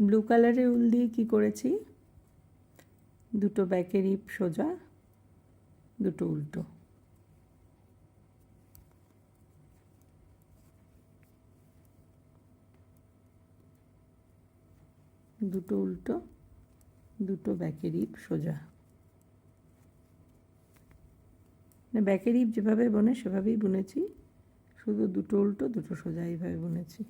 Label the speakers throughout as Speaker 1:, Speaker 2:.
Speaker 1: Blue কালারের উল দিয়ে কি করেছি? দুটো ব্যাকের ইপ সোজা, দুটো উল্টো। দুটো উল্টো, দুটো ব্যাকের ইপ সোজা। মানে ব্যাকের ইপ যেভাবে বনে সেভাবেই বুনেছি, শুধু দুটো উল্টো, দুটো সোজা এইভাবে বুনেছি।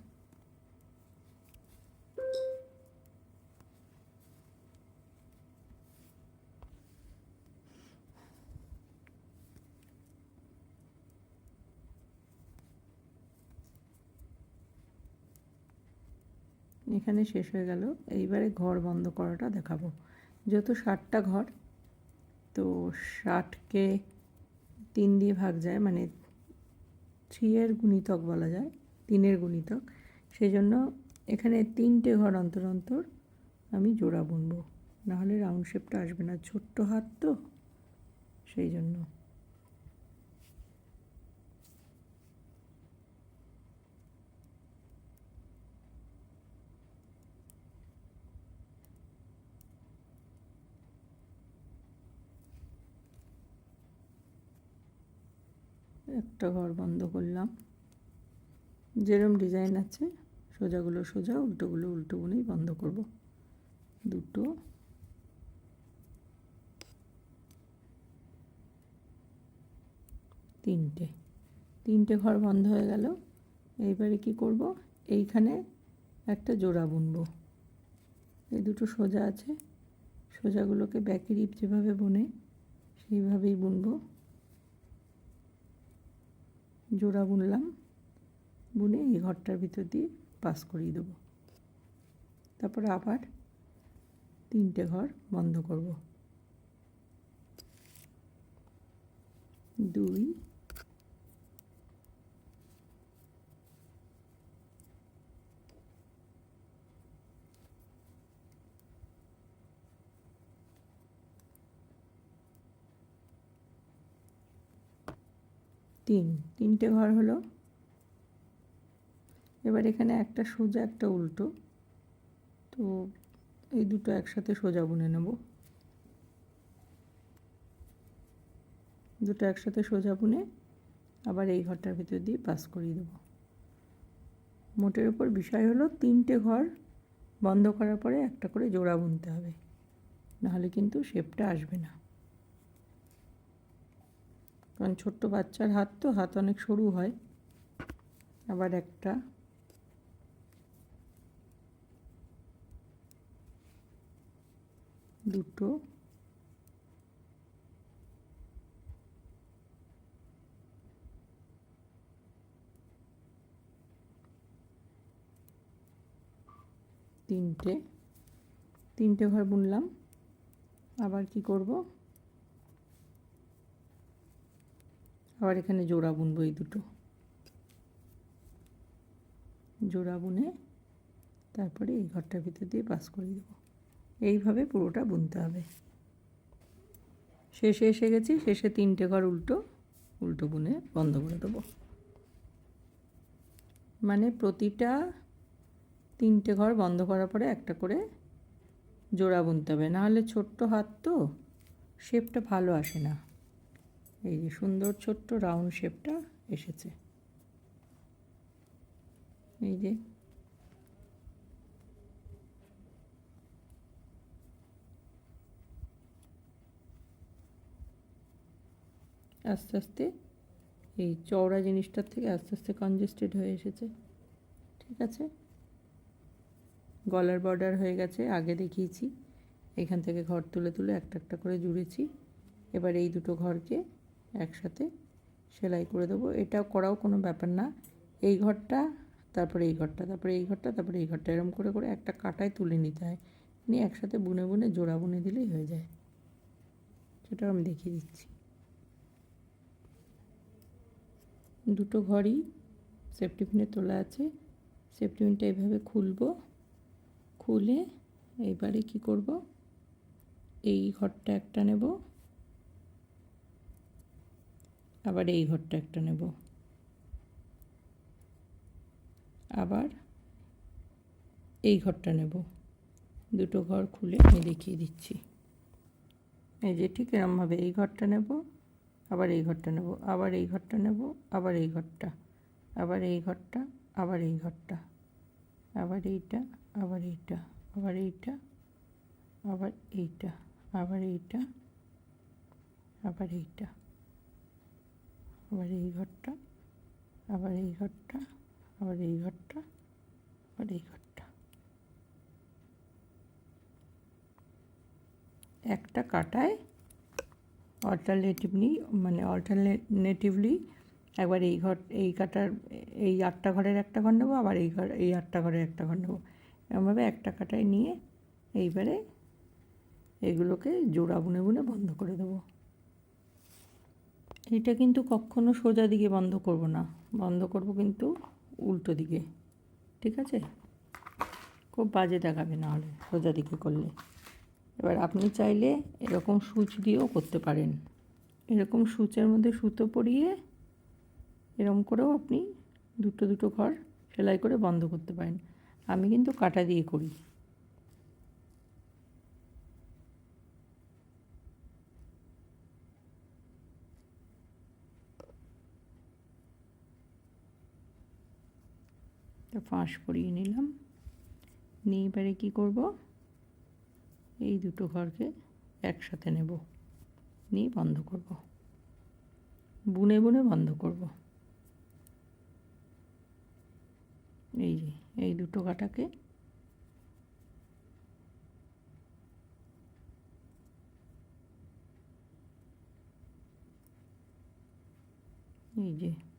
Speaker 1: এখানে শেষ হয়ে গেল। এইবারে ঘর বন্ধ করাটা দেখাবো। যেহেতু ষাটটা ঘর, তো ষাটকে তিন দিয়ে ভাগ যায় মানে থ্রি এর গুণিতক বলা যায়, তিনের গুণিতক। সেই জন্য এখানে তিনটে ঘর অন্তর অন্তর আমি জোড়া বুনবো। নাহলে রাউন্ড শেপটা আসবে না। ছোট্ট হাত তো, সেই জন্য। একটা ঘর বন্ধ করলাম। যেরম ডিজাইন আছে, সোজাগুলো সোজা, উল্টোগুলো উল্টো বুনেই বন্ধ করব। দুটো। তিনটে। তিনটে ঘর বন্ধ হয়ে গেল। এইবারে কি করব? এইখানে একটা জোড়া বুনবো। এই দুটো সোজা আছে। সোজাগুলোকে ব্যাকের ইপ যেভাবে বুনে, সেইভাবেই বুনবো। জোড়া বুনলাম, বুনে এই ঘরটার ভিতর দিয়ে পাস করিয়ে দেবো। তারপরে আবার তিনটে ঘর বন্ধ করব। দুই তিন, তিনটে ঘর হলো। এবার এখানে একটা সোজা, একটা উল্টো। তো এই দুটো একসাথে সোজা বুনে নেব। দুটো একসাথে সোজা বুনে আবার এই ঘরটার ভিতর দিয়ে পাস করিয়ে দেবো। মোটের ওপর বিষয় হলো তিনটে ঘর বন্ধ করার পরে একটা করে জোড়া বুনতে হবে। নাহলে কিন্তু শেপটা আসবে না। কারণ ছোট্ট বাচ্চার হাত তো, হাত অনেক সরু হয়। আবার একটা। দুটো। তিনটে। তিনটে ঘর বুনলাম। আবার কি করব? আবার এখানে জোড়া বুনবো এই দুটো। জোড়া বুনে তারপরে এই ঘরটার ভিতর দিয়ে পাস করে দেবো। এইভাবে পুরোটা বুনতে হবে। শেষে এসে গেছি, শেষে তিনটে ঘর উল্টো উল্টো বুনে বন্ধ করে দেবো। মানে প্রতিটা তিনটে ঘর বন্ধ করার পরে একটা করে জোড়া বুনতে হবে। নাহলে ছোট্ট হাত তো শেপটা ভালো আসে না। এই যে সুন্দর ছোট্ট রাউন্ড শেপটা এসেছে। এই যে। আস্তে আস্তে এই চওড়া জিনিসটার থেকে আস্তে আস্তে কনজেস্টেড হয়ে এসেছে। ঠিক আছে? গলার বর্ডার হয়ে গেছে, আগে দেখিয়েছি। এখান থেকে ঘর তুলে তুলে একটা একটা করে জুড়েছি। এবার এই দুটো ঘরকে একসাথে সেলাই করে দেবো। এটা করাও কোনো ব্যাপার না। এই ঘরটা, তারপরে এই ঘরটা, তারপরে এই ঘরটা, তারপরে এই ঘরটা, এরম করে করে একটা কাটায় তুলে নিতে হয়। নিয়ে একসাথে বুনে বুনে, জোড়া বুনে দিলেই হয়ে যায়। সেটাও আমি দেখিয়ে দিচ্ছি। দুটো ঘরই সেফটি পিনে তোলা আছে। সেফটি পিনটা এইভাবে খুলবো। খুলে এইবারে কি করব? এই ঘরটা একটা নেব। আবার এই ঘরটা একটা নেব। আবার এই ঘরটা নেব। দুটো ঘর খুলে আমি দেখিয়ে দিচ্ছি। এই যে ঠিক এরমভাবে এই ঘরটা নেব, আবার এই ঘরটা নেব, আবার এই ঘরটা নেব, আবার এই ঘরটা, আবার এই ঘরটা, আবার এই ঘরটা, আবার এইটা আবার এইটা আবার এইটা আবার এইটা আবার এইটা আবার এইটা। আবার এই ঘরটা, আবার এই ঘরটা, আবার এই ঘরটা, আবার এই ঘরটা। একটা কাটায় অল্টারনেটিভলি মানে অল্টারনেটিভলি একবার এই ঘর, এই কাটার, এই আটটা ঘরের একটা ঘর নেব, আবার এই ঘর, এই আটটা ঘরের একটা ঘর নেব। এরমভাবে একটা কাটায় নিয়ে এইবারে এগুলোকে জোড়া বুনে বুনে বন্ধ করে দেবো। এইটা কিন্তু কখনো সোজা দিকে বন্ধ করব না। বন্ধ করব কিন্তু উল্টো দিকে। ঠিক আছে? খুব বাজে দেখাবে না হলে সোজা দিকে করলে। এবার আপনি চাইলে এরকম সূচ দিয়েও করতে পারেন। এরকম সূচের মধ্যে সুতো পরিয়ে এরকম করেও আপনি দুটো দুটো ঘর সেলাই করে বন্ধ করতে পারেন। আমি কিন্তু কাটা দিয়ে করি। তো ফাঁস করিয়ে নিলাম। নিয়ে এবারে কী করব? এই দুটো ঘরকে একসাথে নেব। নিয়ে বন্ধ করব। বুনে বুনে বন্ধ করব। এই যে, এই দুটো কাটাকে এই যে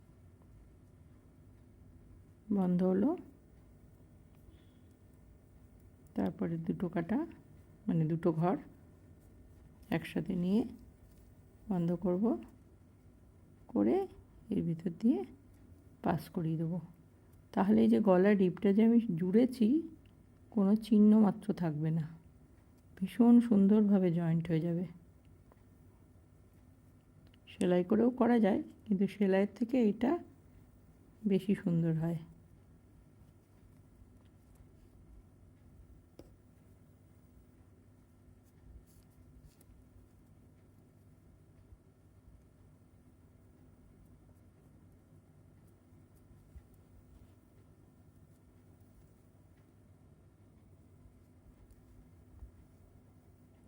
Speaker 1: বন্ধ হলো। তারপরে দুটো কাটা মানে দুটো ঘর একসাথে নিয়ে বন্ধ করব। করে এর ভিতর দিয়ে পাস করিয়ে দেবো। তাহলে এই যে গলার ডিপটা যে আমি জুড়েছি, কোনো চিহ্ন মাত্র থাকবে না। ভীষণ সুন্দরভাবে জয়েন্ট হয়ে যাবে। সেলাই করেও করা যায়, কিন্তু সেলাইয়ের থেকে এটা বেশি সুন্দর হয়।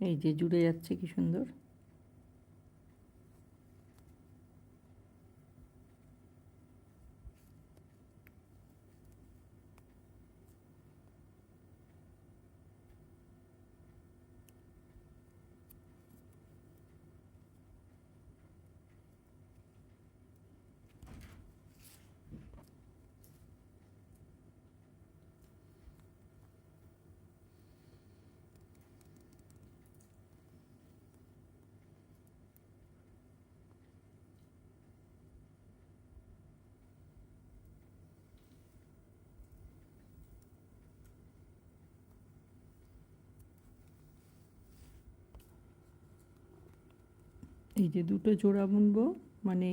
Speaker 1: এই যে জুড়ে যাচ্ছে কি সুন্দর। এই যে দুটো জোড়া বুনবো মানে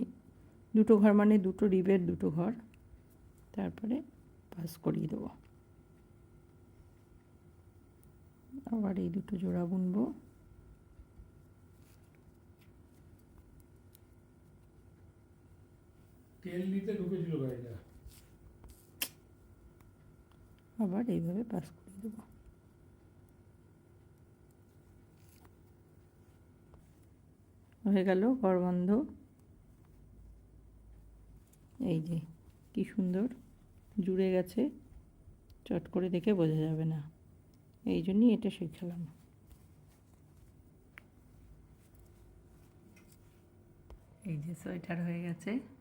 Speaker 1: দুটো ঘর মানে দুটো রিবের দুটো ঘর। তারপরে পাস করিয়ে দেবো। আবার এই দুটো জোড়া বুনবো। আবার এইভাবে পাস করিয়ে দেবো। হয়ে গেল ঘর বন্ধ এই যে, কি সুন্দর, জুড়ে গেছে, চট করে দেখে বোঝা যাবে না। এই জন্যই এটা শেখালাম। এই যে সোয়েটার হয়ে গেছে।